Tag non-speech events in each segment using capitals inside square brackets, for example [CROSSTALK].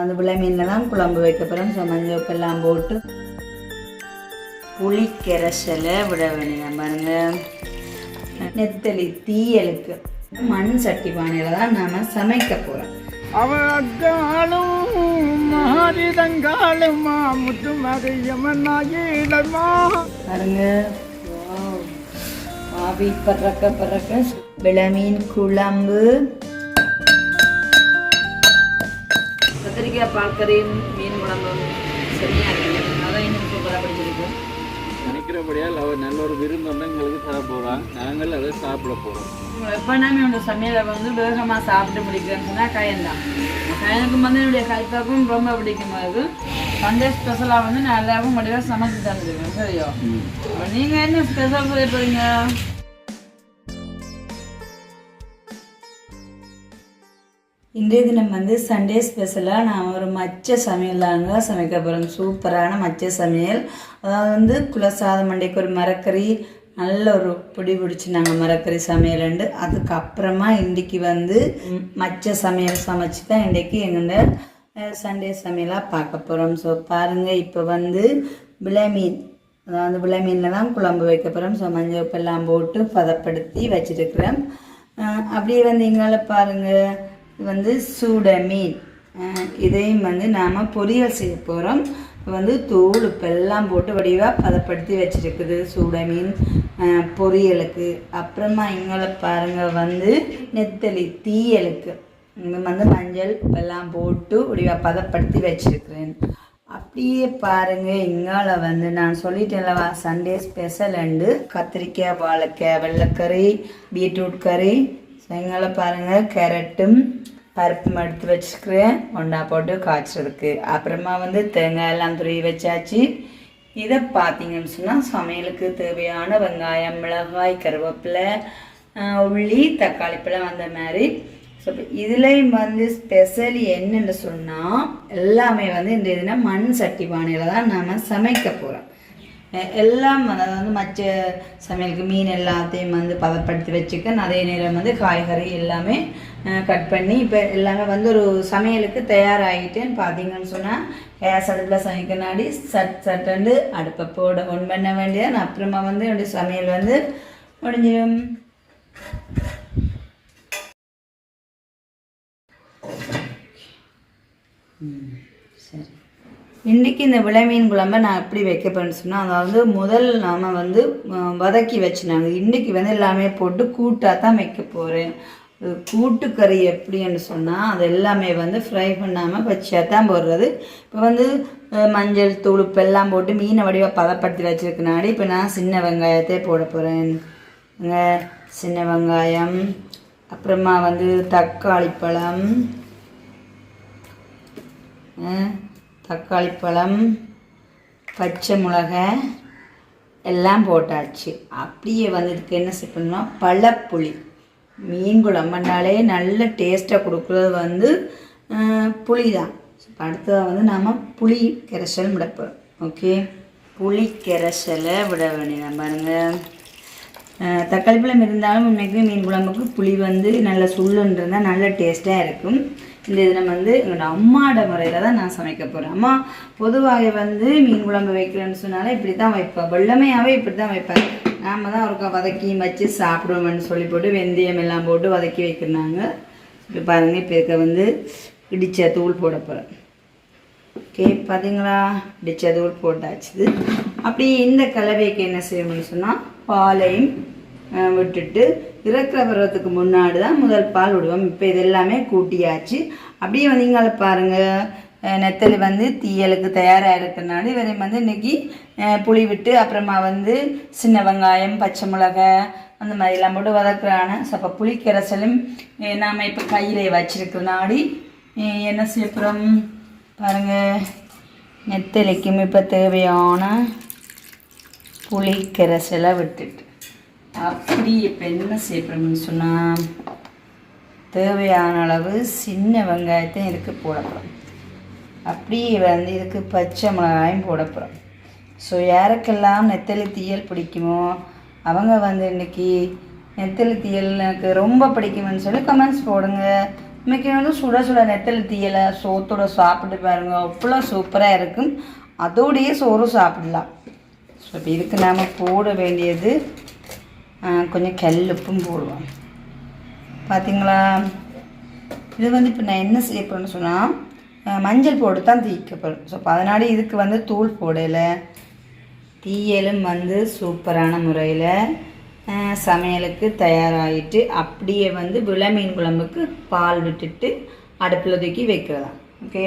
அந்த விளை மீனில் தான் குழம்பு வைக்க போகிறோம் ஸோ மஞ்சள் உப்பெல்லாம் போட்டு புளி கரைசலை விட வேண்டியதான் பாருங்க. நெத்தலி தீயலுக்கு மண் சட்டி பானையில் தான் நாம் சமைக்க போகிறோம் பாருங்க. ஆவி பறக்க பறக்க விளமீன் குழம்பு. கத்திரிக்காய் பால்கறியும் மீன் குழம்பும் சரியா இருக்கு. அதான் இன்னும் சூப்பராக பிடிச்சிருக்கும் நினைக்கிறபடியால் அவர் நல்ல ஒரு விருந்தொன்று எங்களுக்கு தர போகிறான் நாங்கள் அதை சாப்பிட போகிறோம் எப்போனாமே என்னோட சமையலை வந்து வேகமாக சாப்பிட்டு முடிக்கிறேன்னு சொன்னால் கயன்தான் கயனுக்கு வந்து என்னுடைய கைப்பாக்கும் ரொம்ப பிடிக்கும் அது. சண்டே ஸ்பெஷலாக வந்து எல்லாருக்கும் முடிவாக சமைச்சு தந்துருக்கேன் சரியோ? நீங்கள் என்ன ஸ்பெஷல் செய்ய போறீங்க? இன்றைய தினம் வந்து சண்டே ஸ்பெஷலாக நான் ஒரு மச்ச சமையல் தாங்க சமைக்க போகிறேன் சூப்பரான மச்ச சமையல். அதாவது வந்து குலசாதம் மண்டைக்கு ஒரு மரக்கறி நல்ல ஒரு பிடி பிடிச்சி நாங்கள் மரக்கறி சமையலுண்டு அதுக்கப்புறமா இன்றைக்கி வந்து மச்ச சமையல் சமைச்சு தான் இன்றைக்கி எங்கள்ட சண்டே சமையலாக பார்க்க போகிறோம் ஸோ பாருங்கள் இப்போ வந்து விளைமீன் அதாவது விளைமீனில் தான் குழம்பு வைக்க போகிறோம் ஸோ மஞ்சள் உப்பெல்லாம் போட்டு பதப்படுத்தி வச்சுருக்கிறேன். அப்படியே வந்து எங்களால் பாருங்கள் இது வந்து சூட மீன் இதையும் வந்து நாம் பொரியல் செய்ய போகிறோம் வந்து தூள் உப்பெல்லாம் போட்டு வடிவாக பதப்படுத்தி வச்சிருக்குது சூட மீன் பொரியலுக்கு. அப்புறமா இங்களை பாருங்கள் வந்து நெத்தலி தீயலுக்கு. இங்கே வந்து மஞ்சள் உப்பெல்லாம் போட்டு வடிவாக பதப்படுத்தி வச்சிருக்கிறேன். அப்படியே பாருங்கள் இங்கால வந்து நான் சொல்லிட்டேன்லவா சண்டே ஸ்பெஷல் அண்டு கத்திரிக்காய் வாழைக்காய் வெள்ளைக்கறி பீட்ரூட் கறி ஸோ பாருங்கள் கேரட்டும் பருப்பும் எடுத்து வச்சுக்கிறேன். ஒன்றா போட்டு காய்ச்சறதுக்கு. அப்புறமா வந்து தேங்காய் எல்லாம் துருவி வச்சாச்சு. இதை பார்த்தீங்கன்னு சொன்னால் சமையலுக்கு தேவையான வெங்காயம் மிளகாய் கருவேப்பிலை உள்ளி தக்காளி பழம் அந்த மாதிரி. ஸோ இதுலேயும் வந்து ஸ்பெஷல் என்னென்னு சொன்னால் எல்லாமே வந்து இந்த இதுனா மண் சட்டி பானையில் தான் நாம் சமைக்க போகிறோம் எல்லாம் அதாவது வந்து மற்ற சமையலுக்கு மீன் எல்லாத்தையும் வந்து பதப்படுத்தி வச்சுக்க அதே நேரம் வந்து காய்கறி எல்லாமே கட் பண்ணி இப்போ எல்லாமே வந்து ஒரு சமையலுக்கு தயாராகிட்டேன்னு பார்த்தீங்கன்னு சொன்னால் கேஸ் அடுப்பில் சமைக்கனாடி சட் சட்டுண்டு அடுப்பை போட ஒன் பண்ண வேண்டியது அப்புறமா வந்து என்னுடைய சமையல் வந்து முடிஞ்சிடும். சரி. இன்றைக்கி இந்த விளைமீன் குழம்ப நான் எப்படி வைக்க போகிறேன்னு சொன்னால் அதாவது முதல் நாம் வந்து வதக்கி வச்சுனாங்க இன்றைக்கி வந்து எல்லாமே போட்டு கூட்டாக தான் வைக்க போகிறேன் கூட்டுக்கறி எப்படின்னு சொன்னால் அது எல்லாமே வந்து ஃப்ரை பண்ணாமல் பச்சையாக தான் போடுறது. இப்போ வந்து மஞ்சள் தூள் எல்லாம் போட்டு மீனை வடிவாக பதப்படுத்தி வச்சுருக்கனாடி இப்போ நான் சின்ன வெங்காயத்தை போட போகிறேன் சின்ன வெங்காயம் அப்புறமா வந்து தக்காளி பழம் தக்காளி பழம் பச்சை மிளகாய் எல்லாம் போட்டாச்சு. அப்படியே வந்ததுக்கு என்ன செய்யணும்னா பழப்புளி. மீன் குழம்புனாலே நல்ல டேஸ்ட்டாக கொடுக்குறது வந்து புளி தான் அடுத்ததாக வந்து நாம் புளி கரைசல் விட போகிறோம் ஓகே? புளி கரைசலை விட வேண்டியதான் பாருங்கள் தக்காளி பழம் இருந்தாலும் உண்மைக்கு மீன் குழம்புக்கு புளி வந்து நல்ல சுள்ளுன்னு இருந்தால் நல்ல டேஸ்ட்டாக இருக்கும். இந்த இதில் வந்து எங்களோட அம்மாட முறையில் தான் நான் சமைக்க போகிறேன் அம்மா பொதுவாக வந்து மீன் குழம்பு வைக்கிறேன்னு சொன்னாலே இப்படி தான் வைப்பேன் வெள்ளமையாகவே இப்படி தான் வைப்பேன் நாம் தான் ஒருக்கா வதக்கி வச்சு சாப்பிடுவோம்னு சொல்லி போட்டு வெந்தயம் எல்லாம் போட்டு வதக்கி வைக்கிறாங்க. இப்போ பாருங்கள் இப்போ இருக்க வந்து இடிச்ச தூள் போட போகிறேன் ஓகே பார்த்தீங்களா இடிச்ச தூள் போட்டாச்சுது அப்படி இந்த கலவைக்கு என்ன செய்யணும்னு சொன்னால் பாலையும் விட்டுட்டு இறக்குற பருவத்துக்கு முன்னாடி தான் முதல் பால் விடுவோம். இப்போ இது எல்லாமே கூட்டியாச்சு. அப்படியே வந்தீங்கள பாருங்கள் நெத்தலி வந்து தீயலுக்கு தயாராக இருக்கிறனால இவரை வந்து இன்றைக்கி புளி விட்டு அப்புறமா வந்து சின்ன வெங்காயம் பச்சை மிளகாய் அந்த மாதிரிலாம் போட்டு வதக்குறான ஸோ அப்போ நாம் இப்போ கையில் வச்சிருக்கிறனாடி என்ன செய்யப்புறம் பாருங்கள் நெத்தலிக்கும் இப்போ தேவையான புளிக்கரைசலை விட்டுட்டு. அப்படி இப்போ என்ன செய்யப்படும்னு சொன்னால் தேவையான அளவு சின்ன வெங்காயத்தையும் இதுக்கு போட போகிறோம் அப்படியே வந்து இதுக்கு பச்சை மிளகாயும் போட போகிறோம் ஸோ யாருக்கெல்லாம் நெத்தலி தீயல் பிடிக்குமோ அவங்க வந்து இன்றைக்கி நெத்தலி தீயல் எனக்கு ரொம்ப பிடிக்கும்னு சொல்லி கமெண்ட்ஸ் போடுங்க. இன்றைக்கி வந்து சுட சுட நெத்தலி தீயலை சோத்தோட சாப்பிட்டு பாருங்க. அவ்வளோ சூப்பராக இருக்கும். அதோடையே சோறு சாப்பிடலாம். ஸோ இப்போ இதுக்கு நாம் போட வேண்டியது கொஞ்சம் கல்லுப்பும் போடுவோம். பார்த்தீங்களா இது வந்து இப்போ நான் என்ன செய்ய போகிறேன்னு சொன்னால் மஞ்சள் போட்டு தான் தீக்க போகிறேன் ஸோ அப்போ அதனால இதுக்கு வந்து தூள் போடலை. தீயலும் வந்து சூப்பரான முறையில் சமையலுக்கு தயாராகிட்டு அப்படியே வந்து விளமீன் குழம்புக்கு பால் விட்டுட்டு அடுப்பில் தூக்கி வைக்கிறதா. ஓகே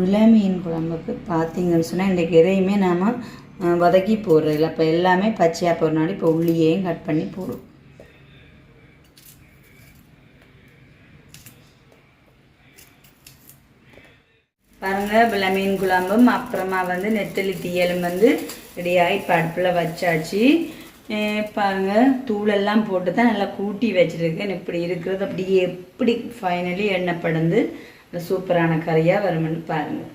விளமீன் குழம்புக்கு பார்த்தீங்கன்னு சொன்னால் இன்றைக்கு எதையுமே நாம் வதக்கி போடுறதில்ல இப்போ எல்லாமே பச்சையாக போடுறனால இப்போ உள்ளியையும் கட் பண்ணி போடுவோம் பாருங்கள் விள மீன் குழம்பும் அப்புறமா வந்து நெத்தலி தீயலும் வந்து ரெடியாகி இப்போ அடுப்பில் வச்சாச்சு. பாருங்கள் தூளெல்லாம் போட்டு தான் நல்லா கூட்டி வச்சுருக்கேன். இப்படி இருக்கிறது அப்படியே எப்படி ஃபைனலி எண்ணெய் படந்து சூப்பரான கறியாக வரும்னு பாருங்கள்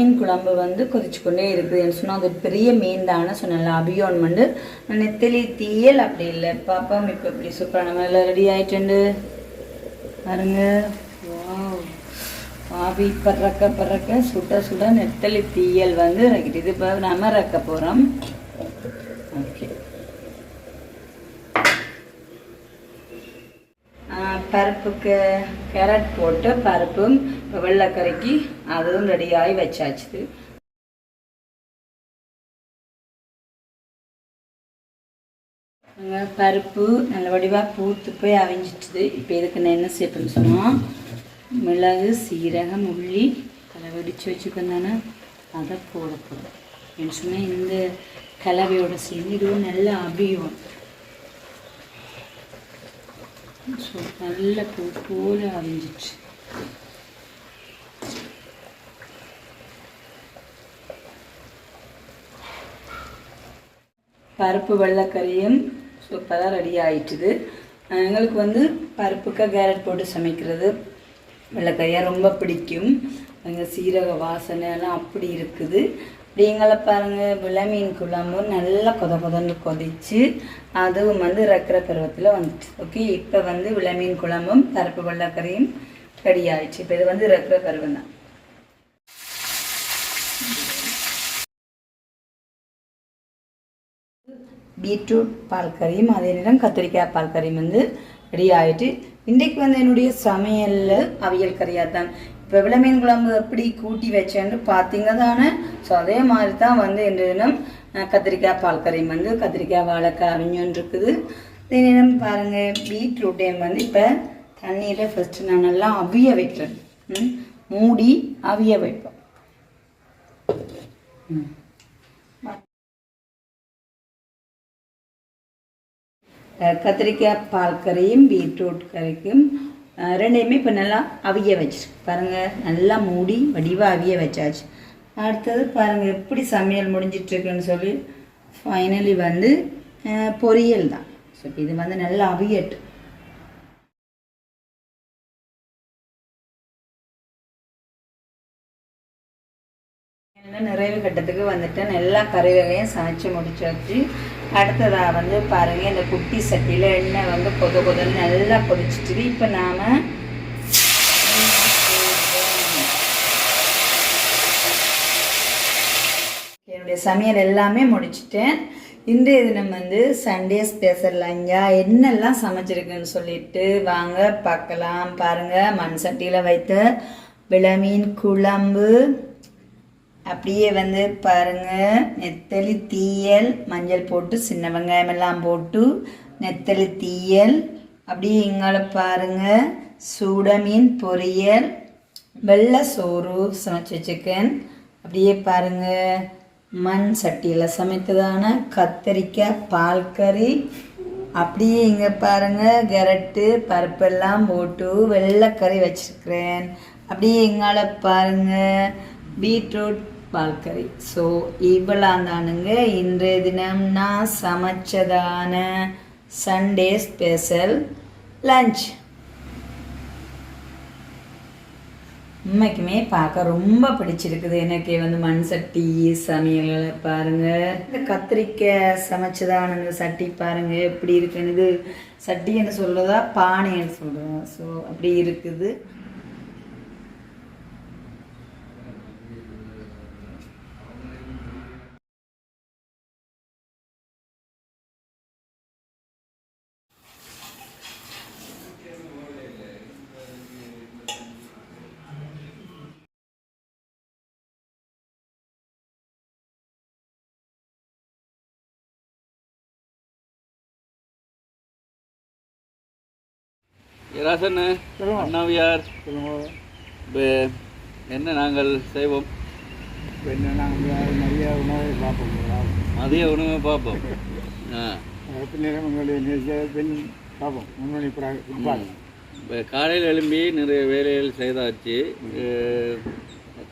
மீன் குழம்பு வந்து கொதிச்சுக்கொண்டே கொண்டே இருக்குதுன்னு சொன்னால் அது பெரிய மீன் தானே சொன்னல அபியோன் வந்து நெத்திலி தீயல் அப்படி இல்லை. பாப்பா இப்போ இப்படி சூப்பரான மேலே ரெடி ஆயிட்டு பாருங்க. வா ஆவி பறக்க பறக்க சுட சுட நெத்தலி தீயல் வந்து இது இப்போ நம்ம ரக்க போகிறோம் ஓகே பருப்புக்கு கேரட் போட்டு பருப்பும் வெள்ளைக்கறிக்கு அதுவும் ரெடியாகி வச்சாச்சு. பருப்பு நல்ல வடிவாக பூத்து போய் அவிஞ்சிட்டுது. இப்போ இதுக்கு நான் என்ன செய்யணும்னு சொன்னால் மிளகு சீரகம் உள்ளி தலை வெடித்து வச்சுக்கோந்தானே அதை போட போகிறோம் என்ன சொன்னால் இந்த கலவையோட சேர்ந்து இதுவும் நல்லா அபியும். ஸோ நல்ல பூ போல அரைஞ்சிச்சு பருப்பு வெள்ளைக்கறியும் சூப்பராக ரெடி ஆயிட்டுது. எங்களுக்கு வந்து பருப்புக்கு கேரட் போட்டு சமைக்கிறது. வெள்ளைக்கறியாக ரொம்ப பிடிக்கும். அங்கே சீரக வாசனை எல்லாம் அப்படி இருக்குது. அப்படிங்கள பாருங்கள் விளமீன் குழம்பும் நல்லா கொத கொதன்னு கொதிச்சு அதுவும் வந்து ரக்கிற பருவத்தில் வந்துச்சு. ஓகே இப்போ வந்து விளமீன் குழம்பும் பருப்பு வெள்ளைக்கறியும் ரெடி ஆயிடுச்சு. இப்போ இது வந்து ரக்கிற பருவம் தான். பீட்ரூட் பால் கறியும் அதே நேரம் கத்திரிக்காய் பால் கறியும் வந்து ரெடி ஆகிட்டு இன்றைக்கு வந்து என்னுடைய சமையலில் அவியல் கறியாக தான் இப்போ விளமீன் குழம்பு எப்படி கூட்டி வச்சேன்னு பார்த்தீங்க தானே ஸோ அதே மாதிரி தான் வந்து இன்றைய தினம் அஹ், கத்திரிக்காய் பால் கறியும் வந்து கத்திரிக்காய் வாழைக்காய் அவிஞ்சோன் இருக்குது. தினம் பாருங்கள் பீட்ரூட்டையும் வந்து இப்போ தண்ணியில் ஃபஸ்ட்டு நான் நல்லா அவிய வைக்கிறேன். மூடி அவிய வைப்பேன் கத்திரிக்காய் பால் கறியும் பீட்ரூட் கறிக்கும் ரெண்டையுமே இப்போ நல்லா அவிய வச்சு. பாருங்கள் நல்லா மூடி வடிவாக அவிய வச்சாச்சு. அடுத்தது பாருங்கள் எப்படி சமையல் முடிஞ்சிட்ருக்குன்னு சொல்லி ஃபைனலி வந்து அஹ் பொரியல் தான். ஸோ இது வந்து நல்லா அவியட்டு நிறைவு கட்டத்துக்கு வந்துட்டேன் எல்லா கறி வகையும் சமைச்சு முடிச்சாச்சு. அடுத்ததாக வந்து பாருங்கள் இந்த குட்டி சட்டியில் எண்ணெய் வந்து கொத கொதன்னு நல்லா கொதிச்சிட்டு இப்போ நாம் என்னுடைய சமையல் எல்லாமே முடிச்சிட்டேன். இன்றைய தினம் வந்து சண்டே ஸ்பெஷல் என்னெல்லாம் சமைச்சிருக்குன்னு சொல்லிட்டு வாங்க பார்க்கலாம். பாருங்கள் மண் சட்டியில் வைத்த விளமீன் குழம்பு அப்படியே வந்து பாருங்கள் நெத்தலி தீயல் மஞ்சள் போட்டு சின்ன வெங்காயம் எல்லாம் போட்டு நெத்தலி தீயல். அப்படியே இங்கால பாருங்கள் சூட மீன் பொரியல் வெள்ளை சோறு சமைச்சு வச்சுக்கேன் அப்படியே பாருங்கள் மண் சட்டியில் சமைத்ததான கத்தரிக்காய் பால் கறி. அப்படியே இங்கே பாருங்கள் கேரட்டு பருப்பெல்லாம் போட்டு வெள்ளைக்கறி வச்சுருக்கிறேன். அப்படியே எங்கால பாருங்க. பீட்ரூட் பால்கறி. ஸோ இவ்வளோ தானுங்க இன்றைய தினம் நான் சமைச்சதான சண்டே ஸ்பெஷல் லஞ்ச் உண்மைக்குமே பார்க்க ரொம்ப பிடிச்சிருக்குது. எனக்கு வந்து மண் சட்டி சமையல் பாருங்க. இந்த கத்திரிக்காய் சமைச்சதான சட்டி பாருங்க. எப்படி இருக்குன்னு இது சட்டி என்ன சொல்றதா பானைன்னு சொல்றதா ஸோ அப்படி இருக்குது. ராசன் அண்ணாவியார் என்ன நாங்கள் செய்வோம்? என்ன நாங்கள் நிறைய உணவை பார்ப்போம். மதிய உணவை பார்ப்போம். [LAUGHS] நேரம் உங்களுடைய பெண் பார்ப்போம். முன்னணி காலையில் எழும்பி நிறைய வேலைகள் செய்தாச்சு.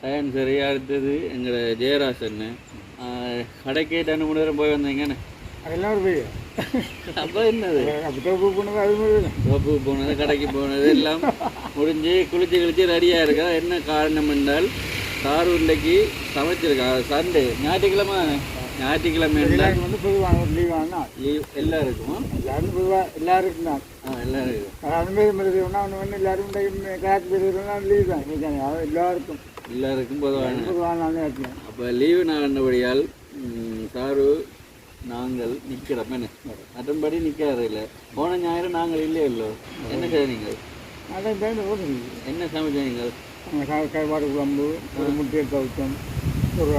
டைம் சரி அடுத்தது எங்களை ஜெயராசன் கடைக்கு ரெண்டு மூணு நேரம் போய் வந்தீங்கன்னு. ஒரு பெரிய அப்போ என்னது? அப்போ போனது அது போனது. கடைக்கு போனது எல்லாம் முடிஞ்சு குளிச்சு குளிச்சு ரெடியாக இருக்கா? என்ன காரணம் என்றால் சாரு இன்றைக்கு சமைச்சிருக்கா? சண்டே ஞாயிற்றுக்கிழமை? ஞாயிற்றுக்கிழமை என்றால் வந்து பொதுவான ஒரு லீவ் ஆனால் லீவ் எல்லாருக்கும்? எல்லாரும் பொதுவாக எல்லாருக்கும் தான் ஆ எல்லாருக்கும் அது மாதிரி மாதிரி ஒன்றா ஒன்று எல்லாரும் கிளாஸ் பேர் லீவ் தான். எல்லாருக்கும். எல்லாருக்கும் பொதுவான. பொதுவான அப்போ லீவு நாளபடியால் சாரு நாங்கள் நிற்கிறோம். என்ன? மற்றபடி நிற்காது இல்லை போன ஞாயிறு நாங்கள் இல்லையே இல்லோ என்ன ஓடுது. என்ன சமைச்சீங்க நம்ம கருவாடு குழம்பு ஒரு முட்டையை கவுத்தம் ஒரு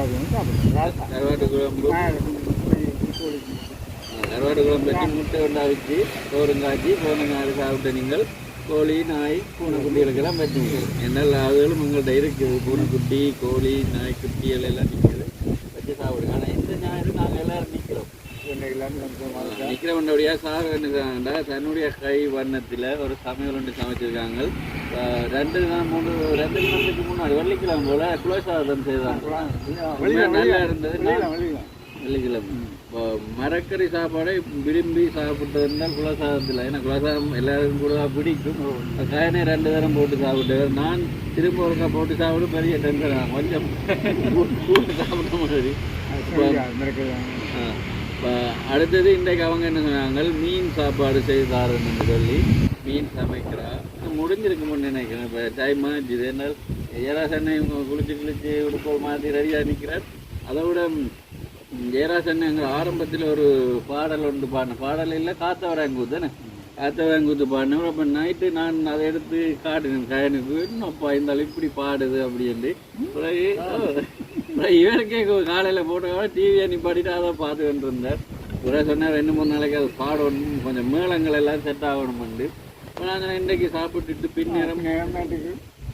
கருவாட்டு குழம்பு. கருவாட்டு குழம்பு வச்சு முட்டை ஒன்றா வச்சு சோறுங்காய்ச்சி போன ஞாயிறு சாப்பிட்ட நீங்கள் கோழி நாய் பூனைக்குட்டிகளுக்கெல்லாம் வச்சுங்க என்னால் அதுகளும் உங்கள்கிட்ட இருக்குது பூனைக்குட்டி கோழி நாய்க்குட்டிகள் எல்லாம் நிற்குது வச்சு சாப்பிடுங்க ஆனால் இந்த ஞாயிறு நாங்கள் எல்லாரும் நிற்கிறோம் நிக்கிறவனுடைய சார் என்னடா தன்னுடைய கை வண்ணத்தில் ஒரு சமையல் ஒன்று சமைச்சிருக்காங்க. ரெண்டு மூணு ரெண்டு நாளைக்கு முன்னாடி வெள்ளிக்கிழமை போல குலசாதம் செய்தாங்க. நல்லா இருந்தது வெள்ளிக்கிழமை. மரக்கறி சாப்பாடை விரும்பி சாப்பிட்டதுனால் குலசாதத்தில் ஏன்னா குலசாதம் எல்லாருக்கும் கூட பிடிக்கும். காயனே ரெண்டு தரம் போட்டு சாப்பிட்டவர் நான் திரும்ப ஒருக்கா போட்டு சாப்பிட பெரிய டென்ஷன் கொஞ்சம் [LAUGHS] கூட்டு சாப்பிட்ட மாதிரி. இப்போ அடுத்தது இன்றைக்கு அவங்க என்ன சொன்னாங்க? மீன் சாப்பாடு செய்தாருன்னு சொல்லி மீன் சமைக்கிறா முடிஞ்சிருக்குன்னு நினைக்கிறேன். இப்போ டைம் ஆச்சு என்னால் ஜெயராசனை இவங்க குளிச்சு குளிச்சு உடுப்போ மாற்றி ரெடியாக நிற்கிறார் அதை விட ம், ஜெயராசன் எங்கள் ஆரம்பத்தில் ஒரு பாடல் ஒன்று பாடின. பாடல் இல்லை காத்தவராங்கூத்து தானே? காத்தவராங்கூத்து பாடினவர். அப்போ நைட்டு நான் அதை எடுத்து காட்டினேன். கயனுக்கு அப்பா இந்த இப்படி பாடுது அப்படின்ட்டு பிறகு அப்புறம் இவருக்கே காலையில் போட்ட டிவியை நிப்பாட்டிட்டு அதை பார்த்துக்கிட்டு இருந்தார் இவரே சொன்னார் ரெண்டு மூணு நாளைக்கு அது பாடணும். கொஞ்சம் மேளங்கள் எல்லாம் செட் ஆகணும்ண்டு. இப்போ நாங்கள் இன்றைக்கு சாப்பிட்டுட்டு பின்னேரம்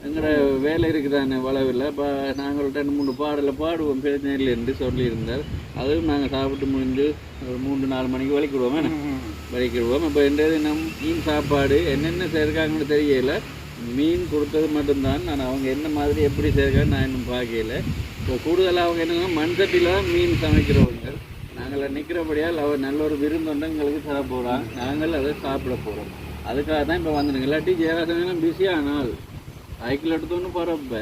எங்களோட வேலை இருக்குதானே வளவில் இப்போ நாங்கள் ரெண்டு மூணு பாடலை பாடுவோம் பிரச்சனையில் என்று சொல்லியிருந்தார். அதுவும் நாங்கள் சாப்பிட்டு முடிஞ்சு ஒரு மூன்று நாலு மணிக்கு வலிக்கிடுவோம் வலிக்கிடுவோம். இப்போ இன்றைய நம் மீன் சாப்பாடு என்னென்ன சேர்க்காங்கன்னு தெரியல. மீன் கொடுத்தது மட்டும்தான். நான் அவங்க என்ன மாதிரி எப்படி சேர்க்கான்னு நான் இன்னும் பார்க்கல. இப்போ கூடுதலாக அவங்க என்னன்னா மண் சட்டியில் மீன் சமைக்கிறவங்க. நாங்கள் நிற்கிறபடியால் அவர் நல்ல ஒரு விருந்தொண்டு எங்களுக்கு தர போகிறான் நாங்கள் அதை சாப்பிட போகிறோம் அதுக்காக தான் இப்போ வந்துடுங்க இல்லாட்டி ஜெயராசன் பிஸியானால் சைக்கிள் எடுத்தோன்னு போகிறப்ப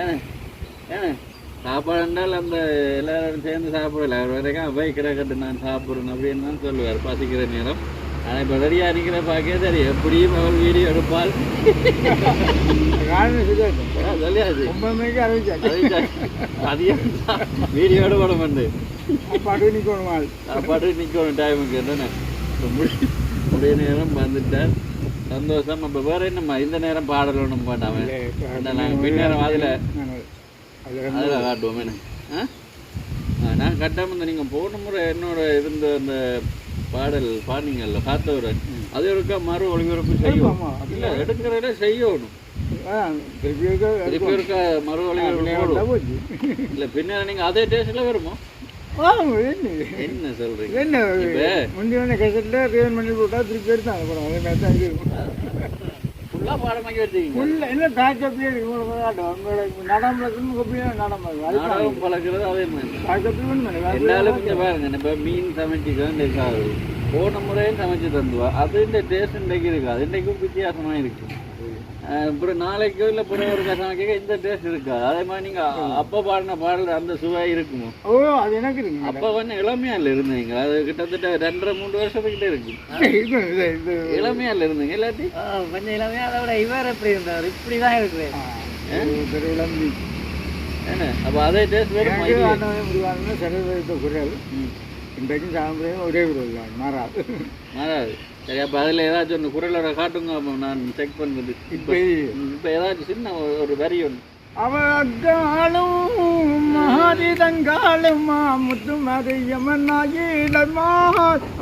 ஏன்னா ஏன்னா சாப்பாடு என்றால் அந்த எல்லாரும் சேர்ந்து சாப்பிடல. அவர் வரைக்கும் பைக் கட்டு நான் சாப்பிட்றேன் அப்படின்னு தான் சொல்லுவார். பசிக்கிற நேரம். ஆனால் இப்போ ரெடியாக நிற்கிற பார்க்கவே சரி எப்படியும் அவள் வீடியோ எடுப்பாள் ஆ, சொல்லியாச்சு. ஒன்பது மணிக்கு அறிவிச்சாச்சு. அதிகம் வீடியோட போட மாட்டேன் பாட்டு நிற்கணுமா சாப்பாடு நிற்கணும் டைமுக்கு என்னென்ன? இப்ப முடி- முடிய நேரம் வந்துட்டார் சந்தோஷம். அப்போ வேற என்னம்மா? இந்த நேரம் பாடல் ஒன்றும் பாட்டாம நாங்கள் பின்னேரம் அதில் அதில் காட்டுவோம். என்ன? நான் கட்டாமல் நீங்கள் போன முறை என்னோட இருந்த அந்த பாடல் பாடினீங்கல்ல காத்தவரன் அது ஒருக்கா மறு ஒளிபரப்பு செய்யும். இல்லை எடுக்கிறத செய்யணும். திருப்பி ஒருக்கா மறு ஒளிபரப்பு இல்லை பின்னர் நீங்கள் அதே டேஸ்ட்டில் வருமோ? என்ன? சொல்கிறீங்க என்ன? இப்ப- முந்தி ஒன்று கசட்டில் ரிவன் பண்ணி போட்டா திருப்பி எடுத்தாங்க அப்புறம் அதே மாதிரி தான் இருக்கும் என்ன கொப்பியா நடம்புறது அது நாடகம் பழக்கிறது அதே மாதிரி. என்னாலும் இங்கே பாருங்க இப்போ மீன் சமைச்சிக்கலாம் இருக்காது போன முறையும் சமைச்சு தந்துவா. அது இந்த டேஸ்ட் இன்றைக்கு இருக்காது. இன்றைக்கும் வித்தியாசமாக இருக்கு. அப்புறம் நாளைக்கோ இல்லை பிறகு ஒரு சமைக்க இந்த டேஸ்ட் இருக்காது அதே மாதிரி நீங்கள் அப்போ பாடின பாடல் அந்த சுவை இருக்குமோ? ஓ அது எனக்கு இருக்குங்க அப்போ கொஞ்சம் இளமையால இருந்தீங்க அது கிட்டத்தட்ட ரெண்டரை மூணு வருஷத்துக்கிட்ட இருக்கு. [LAUGHS] இளமையால இருந்தீங்க இல்லாட்டி? கொஞ்சம் இளமையா அதை விட இவர் எப்படி இருந்தார்? இப்படி தான் இருக்கு என்ன அப்போ அதே டேஸ்ட் வேறு சர்வதேச குரல். இன்றைக்கும் சாயந்தரம் ஒரே தான் மாறாது மாறாது சரி அப்போ அதில் ஏதாச்சும் ஒன்று குரலோட காட்டுங்க அப்போ நான் செக் பண்ணுறது இப்போ இப்போ ஏதாச்சும் சின்ன ஒரு- வரி ஒன்று அவகாலும் மாறிதங்காலும் முத்து மதியமன்னாயிடமா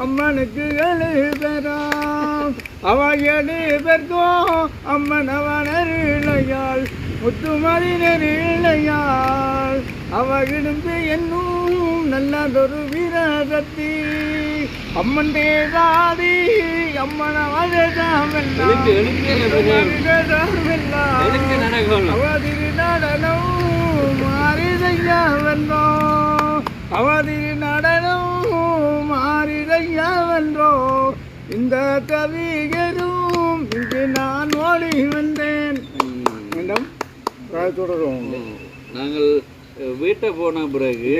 அம்மனுக்கு எழுதராம் அவ எழுதற்கோ அம்மன் அவனருளையாள் முத்துமதி நெருளையாள் அவ இருந்து என்னும் நல்லதொரு வீரரத்தி. அம்மன் தேவாதி அம்மன் அவதாமெல்லாம் எழுத்து எழுத்து எழுத்து நடக்கணும் அவதிரி நடனம் மாறிதையா வென்றோ அவதிரி நடனம் மாறிதையா வென்றோ இந்த கவிகரும் இங்கு நான் ஓடி வந்தேன். மீண்டும் தொடரும் நாங்கள் வீட்டை போன பிறகு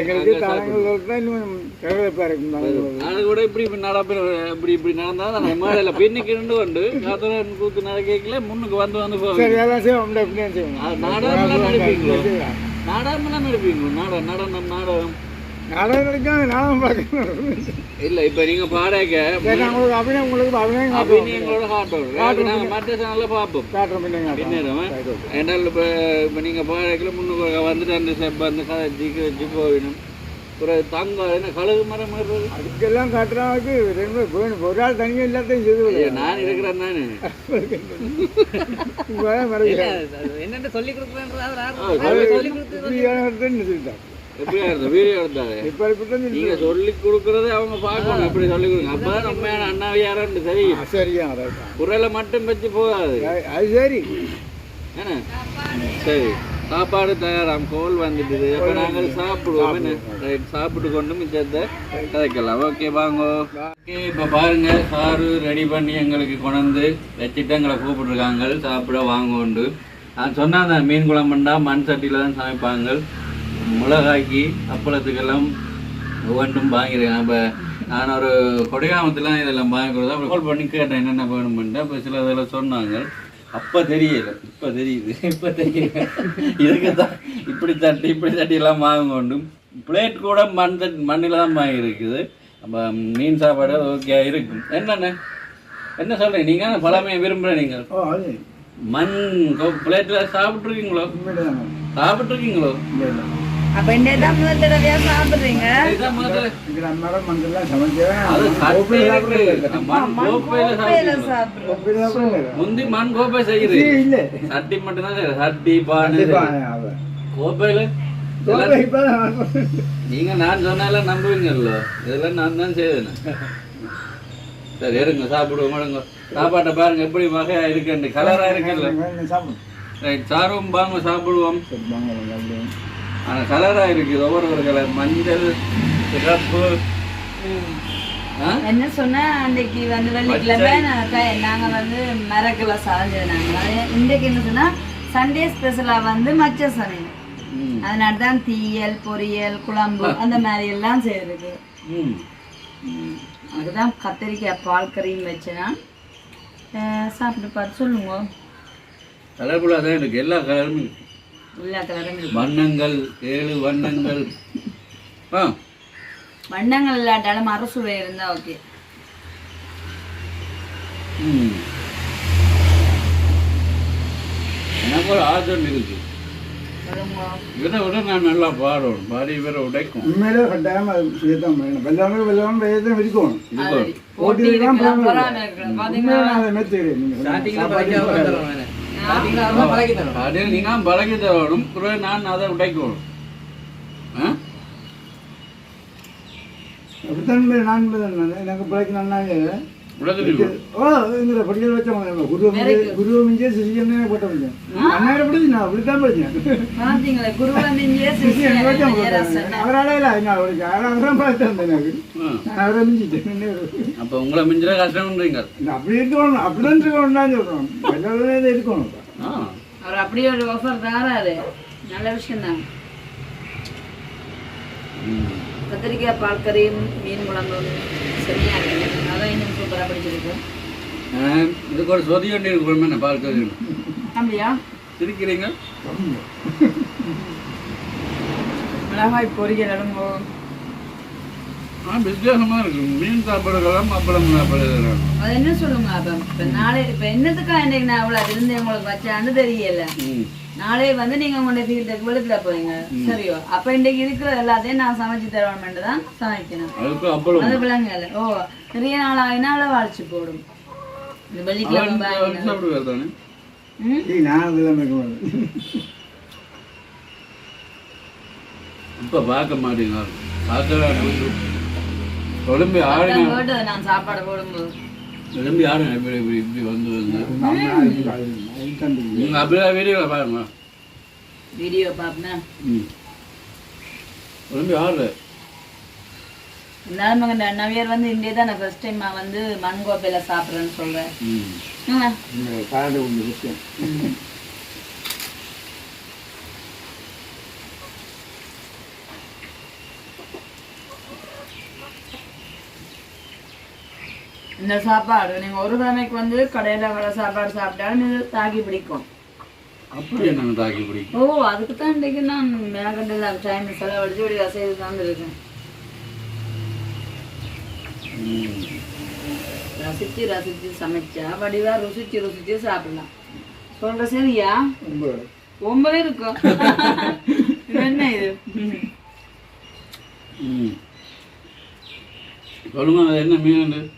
அது கூட இப்படி இப்படி நடப்ப இப்படி இப்படி நடந்தா தான் மேடையில் பின்னுக்கு நின்று கொண்டு காத்தரன் கூத்து நடக்கல முன்னுக்கு வந்து வந்து அது நாடகம்லாம் நடிப்பீங்களோ? நாடகம்லாம் நடிப்பீங்களோ? நாடகம் நடனம் நாடகம். நாடகம் நடிக்காம நாடகம் பார்க்கணும் இல்லை இப்போ நீங்கள் பாடக உங்களுக்கு அபிநயம் உங்களுக்கு அபிநயம் காட்டுவோம் அபிநயங்களோட காட்டுறோம். நாங்கள் மற்ற சேனலில் பார்ப்போம். காட்டுறோம் பின்ன காட்டுறோம். பின்னேரம் ஏன்னால் இப்போ இப்போ நீங்கள் முன்னுக்கு வந்துட்டு அந்த செப்ப அந்த கதை ஜிக்கு போயிடும் அப்புறம் தங்கம் என்ன கழுகு மரம் அதுக்கெல்லாம் காட்டுறவங்களுக்கு ரெண்டு வேணும். ஒரு ஆள் தனியாக எல்லாத்தையும் செய்து நான் இருக்கிறேன் தானே. என்னென்ன சொல்லி. சொல்லி- எப்படியா இருந்தது வீடியோ எடுத்தாரு. இப்போ இப்படி நீங்க சொல்லி கொடுக்கறதை அவங்க பார்க்கணும். எப்படி சொல்லி கொடுங்க அப்பதான் உண்மையான அண்ணாவை யாருன்னு தெரியும் சரியா குரலை மட்டும் வச்சு போகாது. அது சரி. என்ன? சரி. சாப்பாடு தயாராம். கோல் வந்துட்டுது அப்போ நாங்கள் சாப்பிடுவோம். ரைட். சாப்பிட்டு கொண்டு மிச்சத்தை கதைக்கலாம். ஓகே வாங்க. ஓகே இப்போ பாருங்க. சாரு ரெடி பண்ணி எங்களுக்கு கொண்டு வச்சுட்டு எங்களை கூப்பிட்டுருக்காங்க. சாப்பிட வாங்க உண்டு நான் அந்த மீன் குழம்புண்டா மண் சட்டியில் தான் சமைப்பாங்க. மிளகாய்க்கு அப்பளத்துக்கெல்லாம் ஒவ்வொன்றும் வாங்கியிருக்கேன் அப்போ நான் ஒரு கொடையாமத்தில் இதெல்லாம் வாங்கி கொடுத்தா அப்புறம் கால் பண்ணி கேட்டேன் என்னென்ன வேணுமென்ட்டு. அப்போ சில இதெல்லாம் சொன்னாங்க. அப்போ தெரியல. இப்போ தெரியுது. [LAUGHS] இப்போ தெரியல இதுக்கு தான் இப்படி தட்டி இப்படி தட்டி எல்லாம் வாங்க உண்டு பிளேட் கூட மண் தட்டி மண்ணில் தான் வாங்கி இருக்குது அப்போ மீன் சாப்பாடு ஓகே இருக்கும். என்னென்ன என்ன சொல்கிறீங்க நீங்கள் பழமையை விரும்புகிறேன் நீங்கள் மண் பிளேட்டில் சாப்பிட்ருக்கீங்களோ சாப்பிட்ருக்கீங்களோ இல்லை அப்ப இந்த தான் முதல் தடவையா சாப்பிடுறீங்க முந்தி மண் கோப்பை செய்யுது இல்லை சட்டி மட்டும்தான். சட்டி பானை கோப்பையில நீங்க நான் சொன்னால நம்புவீங்கல்ல இதெல்லாம் நான் தான் செய்வேன் சரி எடுங்க சாப்பிடுவோம் சாப்பாட்டை பாருங்க எப்படி வகையா இருக்குன்னு கலரா இருக்குல்ல ரைட் சாரும் வாங்க சாப்பிடுவோம் ஆனா கலரா இருக்குது ஒவ்வொரு ஒரு கலர் மஞ்சள் சிகப்பு? என்ன சொன்னா அன்னைக்கு வந்து வெள்ளிக்கிழமை நாங்க வந்து மரக்கிழ சாஞ்சது நாங்க இன்றைக்கு என்ன சொன்னா சண்டே ஸ்பெஷலா வந்து மச்ச சமையல். அதனால தான் தீயல் பொரியல் குழம்பு அந்த மாதிரி எல்லாம். ம். அதுதான் கத்திரிக்காய் பால் கறியும் வச்சேன்னா சாப்பிட்டு பார்த்து சொல்லுங்க கலர்ஃபுல்லாக தான் இருக்கு எல்லா கலரும் இருக்கு எல்லா கலரும் இருக்கு. வண்ணங்கள் ஏழு வண்ணங்கள். ஆ. வண்ணங்கள் இல்லாட்டாலும் மரசுவை இருந்தா ஓகே. எனக்கு ஒரு ஆசை இருக்கு இவரை விட நான் நல்லா பாடுவேன் பாடி இவரை உடைக்கும். உண்மையிலே கட்டாயம் வேணும். வெள்ளாமல் வெள்ளாமல் வேதம் இருக்கணும் இது போட்டி உண்மையிலே நான் அதை மெத்துக்கிறேன் நீங்கள் நீங்கள் பழகி தரணும் நான் அதை உடைக்கணும். அப்படித்தான் நான் எனக்கு பிழைக்கு நல்லா உலகத்தில் ஓ இந்த படிக்கல் வச்ச குருவ குருவ மிஞ்சே சிசியன்னே போட்ட முடியும் அண்ணாயிரம் படிச்சு நான் அப்படித்தான் படிச்சேன். பாத்தீங்களா குருவந்தியே சிசியன் வச்சேன் அவரால இல்லை நான் படிச்சேன். அவரால் பார்த்து வந்தேன் எனக்கு நான் அவரை மிஞ்சிட்டேன். அப்போ உங்களை மிஞ்சிற கஷ்டம்ன்றீங்க. அப்படி இருக்கணும். அப்படிதான் இருக்கணும் தான் சொல்றோம் எல்லாரும் இருக்கணும். ஆ. அவர் அப்படியே ஒரு ஆஃபர் தாராரு. நல்ல விஷயம் தான். கத்திரிக்காய் பால் மீன் குழம்பும். இருக்கு இதுக்கு ஒரு சொதி வண்டி இருக்கணும் என்ன பார்க்க அப்படியா? சிரிக்கிறீங்க? மிளகாய் பொரியல் இடம்போ ஆ வித்தியாசமாக இருக்கு. மீன் சாப்பிடுறதெல்லாம் அப்பளம் சாப்பிடுறதெல்லாம் அது என்ன சொல்லுங்க அப்போ? இப்போ நாளை இப்போ என்னத்துக்கா இன்னைக்கு நான் அவ்வளோ இருந்து உங்களுக்கு வச்சான்னு தெரியல. நாளை வந்து நீங்க உங்களுடைய ஃபீல்டுக்கு வெளுத்துல போறீங்க. சரியோ? அப்ப இன்னைக்கு இருக்கிற எல்லாத்தையும் நான் சமைச்சு தரணும்னு தான் சமைக்கணும். அது விளங்கல ஓ நிறைய நாள் ஆகினால வாழ்ச்சி போடும். இந்த வெள்ளிக்கிழமை இப்போ பார்க்க மாட்டீங்க பார்க்க நான் சாப்பாடு போடும்போது. உடம்பு ஆடுங்க இப்படி இப்படி இப்படி வந்து வந்து? நம்ம நீங்கள் அப்படியே வீடியோவில் பாருங்க. வீடியோ பார்ப்பேன்? ம். உடம்பு ஆடு இருந்தாலும் மகன் இந்த நவியர் வந்து இந்தியா தான் நான் ஃபர்ஸ்ட் டைம் வந்து மண் கோப்பையில சாப்பிட்றேன்னு சொல்றேன். ம். இந்த சாப்பாடு. நீங்க ஒரு கிழமைக்கு வந்து கடையில வர சாப்பாடு சாப்பிட்டாலும் இது தாக்கி பிடிக்கும். அப்படியே நாங்கள் தாக்கி பிடிக்கும்? ஓ அதுக்கு தான் இன்றைக்கு நான் மேகண்டில் டைம் செலவழிச்சு இப்படி செய்து தந்துருக்கேன் ரசிச்சு ரசிச்சு சமைச்சா வடிவா ருசிச்சு ருசிச்சு சாப்பிடலாம். சொல்ற சரியா? ரொம்ப ஒன்பது இருக்கும். [LAUGHS] என்ன இது? சொல்லுங்க என்ன மீன் அது? ம் மாதிரி என்ன விளா மீன் மீன்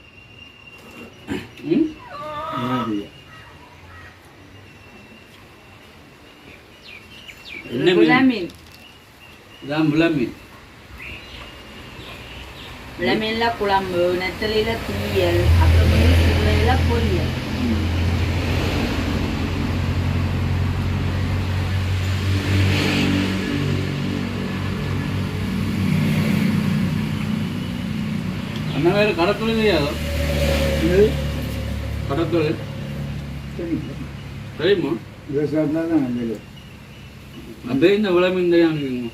இதான் விளா மீன். விளமீன்ல குழம்பு நெத்தலியில தீயல் அப்புறம் சுளையில பொரியல். அண்ணா வேறு தெரியாதோ இது கடத்தொழில் சரி தெரியுமா விவசாயம் தான் நல்லது அப்படியே இந்த விளமீன் தெரியாம. தெரியும்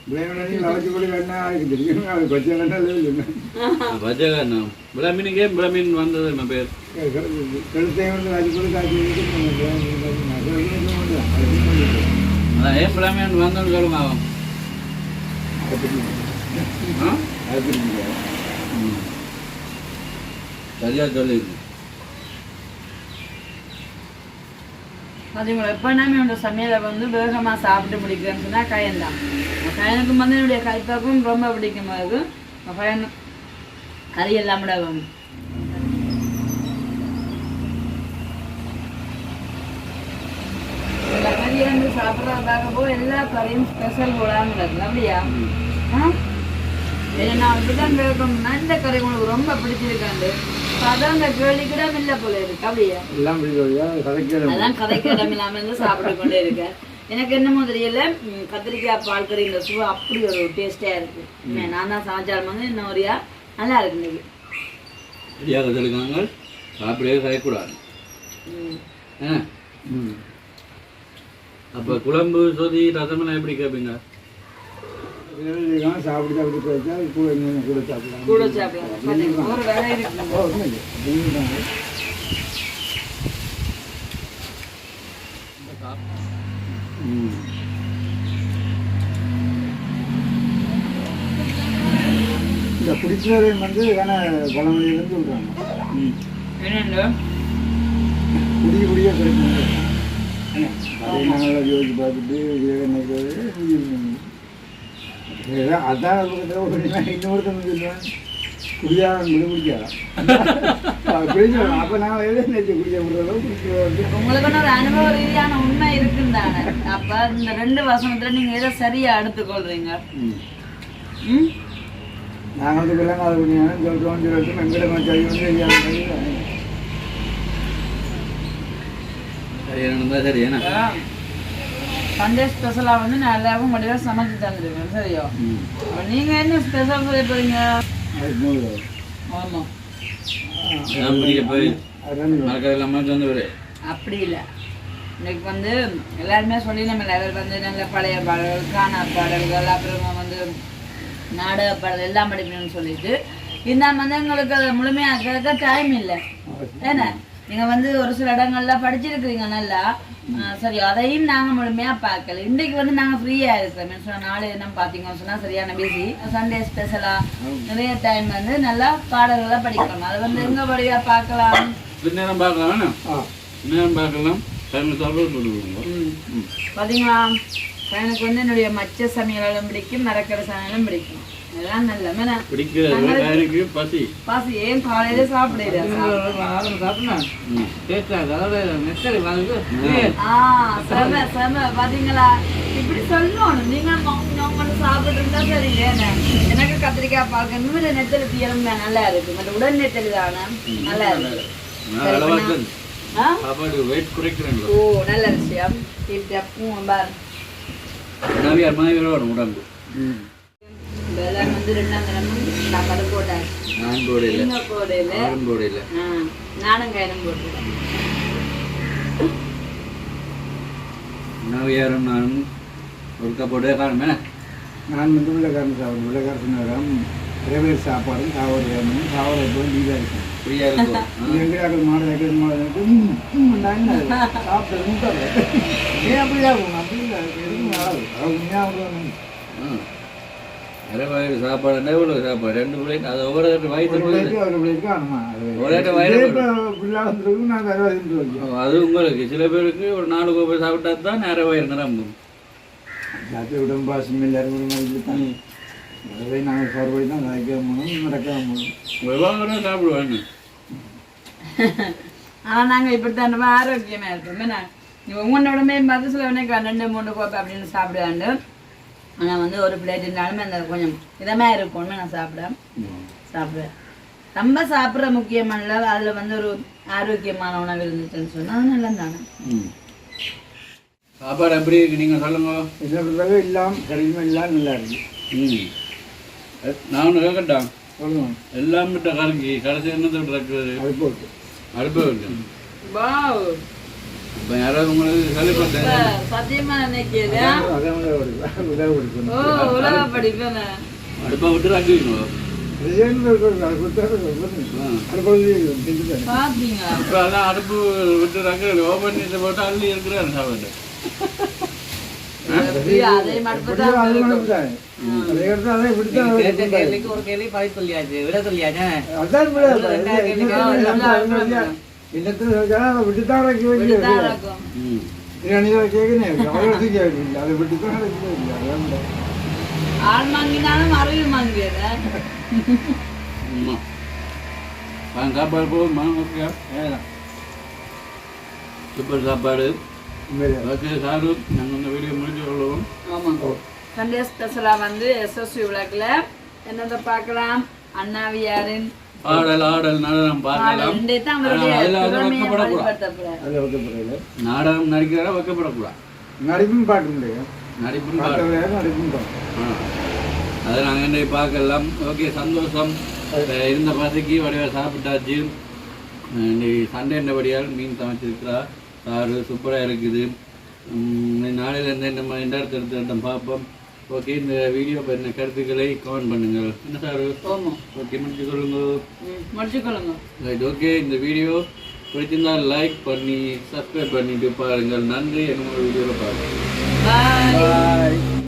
பஜகண்ணா விளமீனுக்கே விளமீன் வந்தது நம்ம பேர்? ஏன் விளமீன் வந்தோன்னு சொல்லுங்க அவன். சரியா சொல்லிருக்கு. அதுங்களை எப்பனாமே உன்னோட சமையலை வந்து வேகமா சாப்பிட்டு முடிக்கிறேன்னு சொன்னா கயன்தான் கயனுக்கு வந்து என்னுடைய கைப்பாக்கும் ரொம்ப பிடிக்கும் அது? கயன் கறி எல்லாம் இந்த கறி வந்து சாப்பிட்றதாக போய் எல்லா கறியும் ஸ்பெஷல் போடாமல் இருக்குது அப்படியா ஆ? நான் அப்படிதான் கேட்கணும்னா இந்த கறி உங்களுக்கு ரொம்ப பிடிச்சிருக்காண்டு. அதான் அந்த கேள்விக்கிட இல்லை போல இருக்கு அப்படியா. எல்லாம் அதான் கதைக்கு இடம் இருந்து சாப்பிட்டு கொண்டே இருக்கேன் எனக்கு என்னமோ தெரியல கத்திரிக்காய் பால் கறி இந்த சுவை அப்படி ஒரு டேஸ்டா இருக்கு. நான் தான் சமைச்சாலும் வந்து இன்னும் ஒரியா நல்லா இருக்கு இன்னைக்கு. சரியாக சொல்லிக்காங்க சாப்பிடவே ம். அப்போ குழம்பு சொதி ரசமெல்லாம் எப்படி கேட்பீங்க? இதெல்லாம் சாப்பிட்டு சாப்பிட்டு வச்சா கூட இன்னும் கூட சாப்பிடலாம். கூட சாப்பிடலாம்? ஒரு வேலை இருக்கு ஓ. ம். இந்த பிடிச்சதை வந்து வேணா பழமொழியிலேருந்து சொல்கிறாங்க குடிய குடிய கிடைக்கும் அதை நாங்கள் யோசிச்சு பார்த்துட்டு இதுதான் அதான் நமக்கு இன்னொருத்தனுக்கு இல்லை குடியாக முடியாது குடிக்காதான் [LAUGHS] அப்போ நான் எதை நினைச்சு குடிக்க முடியாது உங்களுக்கு ஒரு அனுபவ ரீதியான உண்மை இருக்குந்தானே அப்போ இந்த ரெண்டு வசனத்தில் நீங்கள் எதை சரியாக எடுத்துக்கொள்றீங்க? நாங்கள் வந்து விலங்காத குடியானு சொல்கிறோம் சொல்லிட்டு எங்களை மச்சாரி சரியான சரி ஏன்னா சண்டே ஸ்பெஷலாக வந்து நான் எல்லாருக்கும் முடிவாக சமைச்சு தந்துடுவேன். சரியோ? அப்ப நீங்க என்ன ஸ்பெஷல் செய்ய போறீங்க? அதுக்கு மூணு ஆமா. அதான் பெரிய போய்? அதான் மறக்காத இல்லாமல் வந்து ஒரு அப்படி இல்லை. இன்னைக்கு வந்து எல்லாருமே சொல்லி நம்ம இவர் வந்து நல்ல பழைய பாடல்கள் காணா பாடல்கள் அப்புறமா வந்து நாடக பாடல் எல்லாம் படிக்கணும்னு சொல்லிட்டு. இந்த வந்து எங்களுக்கு அதை முழுமையாக்க டைம் இல்லை. ஏன்னா நீங்க வந்து ஒரு சில இடங்கள்ல படிச்சிருக்கிறீங்க நல்லா. சரி அதையும் நாங்க முழுமையா பார்க்கல. இன்னைக்கு வந்து நாங்க ஃப்ரீயா இருக்கிறோம். சொன்னா நாளை என்ன பாத்தீங்கன்னு சொன்னா சரியான பிஸி சண்டே ஸ்பெஷலா நிறைய டைம் வந்து நல்லா பாடல்களை படிக்கணும். அது வந்து எங்க வழியா பார்க்கலாம். பின்னேரம் பார்க்கலாம் பின்னேரம் பார்க்கலாம். பாத்தீங்களா? எனக்கு வந்து என்னுடைய மச்ச சமையலும் பிடிக்கும் மரக்கடை சமையலும் பிடிக்கும். பசி. பாசி ஏன் காலையில சாப்பிடுற சாப்பிடலாம் ம். டேஸ்டா அதாவது நெத்தரி வந்து ஆ. செம செம பாத்தீங்களா? இப்படி சொல்லணும். நீங்க சாப்பிட்டு சரி எனக்கு கத்திரிக்காய் பார்க்க இன்னும் நெத்தலி தீரம் நல்லா இருக்கு. மற்ற உடல் நெத்தலி தானே? நல்லா இருக்கு? சாப்பாடு வெயிட் குறைக்கிறேன். ஓ நல்ல விஷயம். இப்படி அப்பவும் பாரு உடம்பு. ம். வெள்ளம் வந்து ரெண்டாம் கிழமை சாப்பாடு போட்டாச்சு நான் போடையில் நீங்க போடையில யாரும் போடையில் ஆ, நானும் கயிறும் போட்டுருக்கேன் நவியாரும் நானும் ஒரு கப்போடே காணுமே நான் வந்து உள்ளக்காரன் சாப்பிடும் உள்ளக்காரன் நேரம் பிரைவேட் சாப்பாடும் சாவர வேணும் சாவர போய் லீவாக இருக்கும் ஃப்ரீயாக இருக்கும் எங்கடாக்கள் மாடு எங்கள் மாடு சாப்பிட்டு ஏன் அப்படியா போகணும் அப்படி இல்லை எதுவும் ஆகுது அது உண்மையாக ஆ. அரை வயிறு சாப்பாடு எவ்வளோ சாப்பாடு. ரெண்டு பிள்ளைங்க அது ஒவ்வொரு வயிற்று நான் அது உங்களுக்கு. சில பேருக்கு ஒரு நாலு கோப்பை சாப்பிட்டா தான் நேர வயிறு நிரம்பும். உடம்பு பாசம் எல்லாரும் உடம்பு தான் அதை நாங்கள் தான் நடக்க முடியும் நடக்க முடியும் விவாகரம் சாப்பிடுவாங்க. ஆனா நாங்க இப்படித்தான் நம்ம ஆரோக்கியமா இருப்போம் என்ன? நீ உங்களோடமே பார்த்து சில உடனே ரெண்டு மூணு கோப்பை அப்படின்னு சாப்பிடுவாண்டு. ஆனா வந்து ஒரு பிளேட் இருந்தாலுமே அந்த கொஞ்சம் இதமா இருக்கும்னு நான் சாப்பிடுவேன் சாப்பிடுவேன். ரொம்ப சாப்பிட்ற முக்கியமான அதுல வந்து ஒரு ஆரோக்கியமான உணவு இருந்துச்சுன்னு சொன்னா அது நல்லா தானே சாப்பாடு எப்படி இருக்கு? நீங்கள் சொல்லுங்க. என்ன பண்ணுறாங்க எல்லாம் கடினமாக எல்லாம் நல்லா இருக்கு. ம். நான் ஒன்று கேட்கட்டா சொல்லுவோம் எல்லாம் விட்ட கலங்கி கடைசி அது போட்டு. அடுப்பு இருக்கு வாவ் இப்போ யாராவது உங்களுக்கு கேள்விப்பட்டேன் சத்தியமா நினைக்கிறேன் அதை உதவி உதவி கொடுக்கணும் ஓ உலக படிப்பேன் அடுப்பை விட்டு அதான் அடுப்பு விட்டு அங்கு ஓப்பன் பண்ணி போட்டு அள்ளி இருக்கிறாரு சாப்பாடு. ஒரு கேள்வி பதில் சொல்லியாச்சு. விட சொல்லியாச்சே? அவ்வளோ கேட்கல அதை விட்டுதான் வைக்க வேண்டியது அதான் இல்லை. ஆள் வாங்கினாலும் அறிவு வாங்கியத ஆமாம் வாங்க சாப்பாடு போகுமா. சூப்பர் சாப்பாடு உண்மையிலே. ஓகே சாரு நாங்கள் இந்த வீடியோ முடிஞ்சு கொள்ளுவோம் ஆமாங்க சண்டே ஸ்பெஷலா வந்து எஸ்எஸ்சி விளக்குல என்னதை பார்க்கலாம் அண்ணாவியாரின் ஆடல் ஆடல் நடனம் பார்க்கலாம். அதுல அது திறமையை வைக்கப்படக்கூடாது. நாடகம் நடிக்கிறதா வைக்கப்படக்கூடாது. நடிப்பும் பாட்டு இல்லையா நடிப்புன்னு பாட்டு நடிப்பும் பாட்டு. அதை நாங்கள் இன்றைக்கு பார்க்கலாம். ஓகே சந்தோஷம். இருந்த பசிக்கு வடிவ சாப்பிட்டாச்சு. அஹ் இன்னைக்கு சண்டே என்னபடியால் மீன் சமைச்சிருக்கிறா சாறு சூப்பராக இருக்குது. நாளையில இருந்து நம்ம இந்த இடத்த எடுத்து பார்ப்போம். ஓகே இந்த வீடியோ பற்றின கருத்துக்களை கமெண்ட் பண்ணுங்கள். என்ன சார்? ஓகே முடிச்சு கொள்ளுங்க. ம், முடிச்சுக்கொள்ளுங்க ரைட் ஓகே இந்த வீடியோ பிடிச்சிருந்தால் லைக் பண்ணி சப்ஸ்கிரைப் பண்ணிட்டு பாருங்கள். நன்றி என்னோட வீடியோவில் பாருங்கள் பாய்